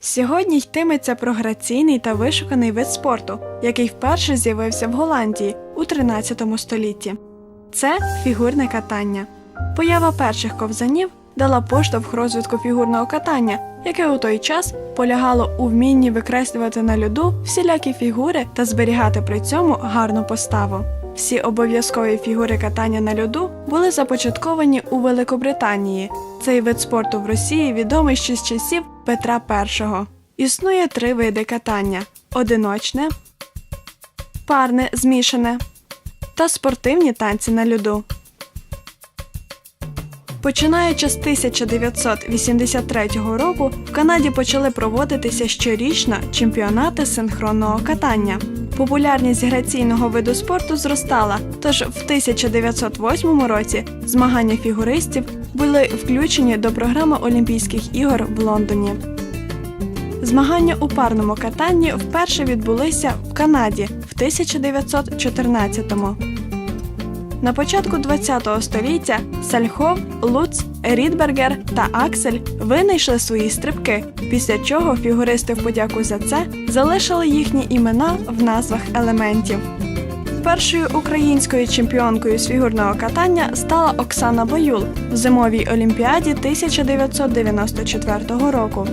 Сьогодні йтиметься про граційний та вишуканий вид спорту, який вперше з'явився в Голландії у 13 столітті. Це фігурне катання. Поява перших ковзанів дала поштовх розвитку фігурного катання, яке у той час полягало у вмінні викреслювати на льоду всілякі фігури та зберігати при цьому гарну поставу. Всі обов'язкові фігури катання на льоду були започатковані у Великобританії. Цей вид спорту в Росії відомий ще з часів Петра І. Існує три види катання: одиночне, парне змішане та спортивні танці на льоду. Починаючи з 1983 року в Канаді почали проводитися щорічно чемпіонати синхронного катання. Популярність граційного виду спорту зростала, тож в 1908 році змагання фігуристів були включені до програми Олімпійських ігор в Лондоні. Змагання у парному катанні вперше відбулися в Канаді в 1914-му. На початку ХХ століття Сальхов, Луц, Рідбергер та Аксель винайшли свої стрибки, після чого фігуристи в подяку за це залишили їхні імена в назвах елементів. Першою українською чемпіонкою з фігурного катання стала Оксана Боюл в зимовій олімпіаді 1994 року.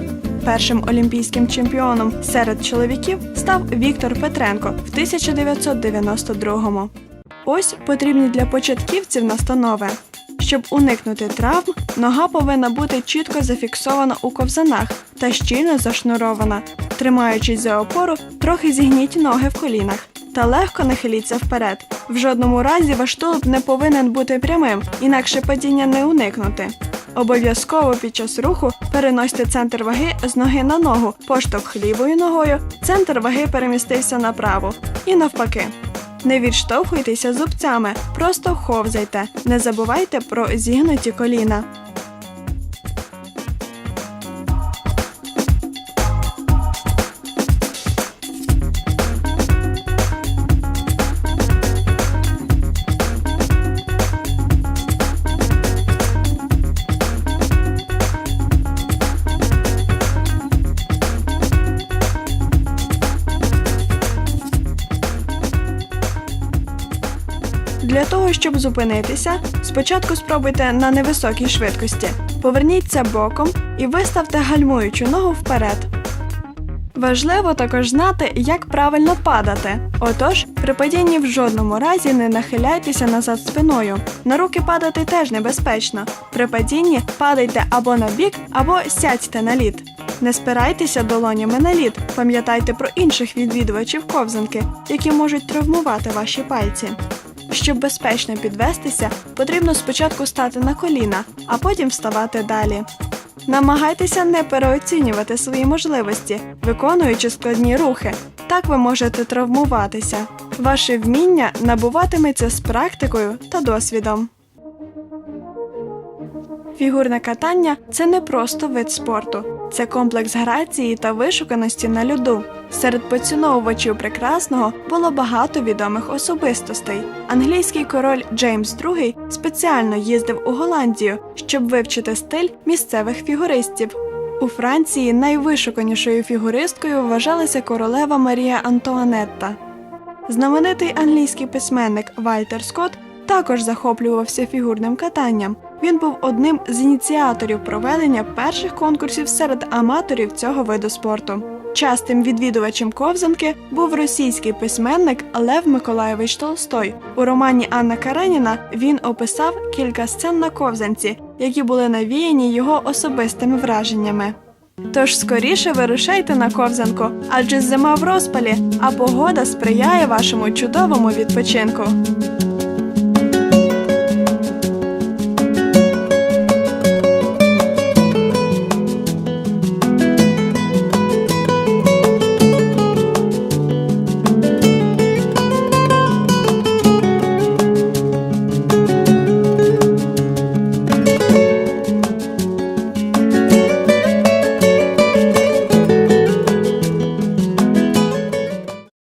Першим олімпійським чемпіоном серед чоловіків став Віктор Петренко в 1992-му. Ось потрібні для початківців настанови. Щоб уникнути травм, нога повинна бути чітко зафіксована у ковзанах та щільно зашнурована. Тримаючись за опору, трохи зігніть ноги в колінах та легко нахиліться вперед. В жодному разі ваш тулуб не повинен бути прямим, інакше падіння не уникнути. Обов'язково під час руху переносьте центр ваги з ноги на ногу, поштовх лівою ногою, центр ваги перемістився направо і навпаки. Не відштовхуйтеся зубцями, просто ховзайте. Не забувайте про зігнуті коліна. Для того, щоб зупинитися, спочатку спробуйте на невисокій швидкості. Поверніться боком і виставте гальмуючу ногу вперед. Важливо також знати, як правильно падати. Отож, при падінні в жодному разі не нахиляйтеся назад спиною. На руки падати теж небезпечно. При падінні падайте або на бік, або сядьте на лід. Не спирайтеся долонями на лід. Пам'ятайте про інших відвідувачів ковзанки, які можуть травмувати ваші пальці. Щоб безпечно підвестися, потрібно спочатку стати на коліна, а потім вставати далі. Намагайтеся не переоцінювати свої можливості, виконуючи складні рухи. Так ви можете травмуватися. Ваше вміння набуватиметься з практикою та досвідом. Фігурне катання це не просто вид спорту, це комплекс грації та вишуканості на льоду. Серед поціновувачів прекрасного було багато відомих особистостей. Англійський король Джеймс II спеціально їздив у Голландію, щоб вивчити стиль місцевих фігуристів. У Франції найвишуканішою фігуристкою вважалася королева Марія Антуанетта. Знаменитий англійський письменник Вальтер Скотт також захоплювався фігурним катанням. Він був одним з ініціаторів проведення перших конкурсів серед аматорів цього виду спорту. Частим відвідувачем ковзанки був російський письменник Лев Миколайович Толстой. У романі Анна Кареніна він описав кілька сцен на ковзанці, які були навіяні його особистими враженнями. Тож скоріше вирушайте на ковзанку, адже зима в розпалі, а погода сприяє вашому чудовому відпочинку.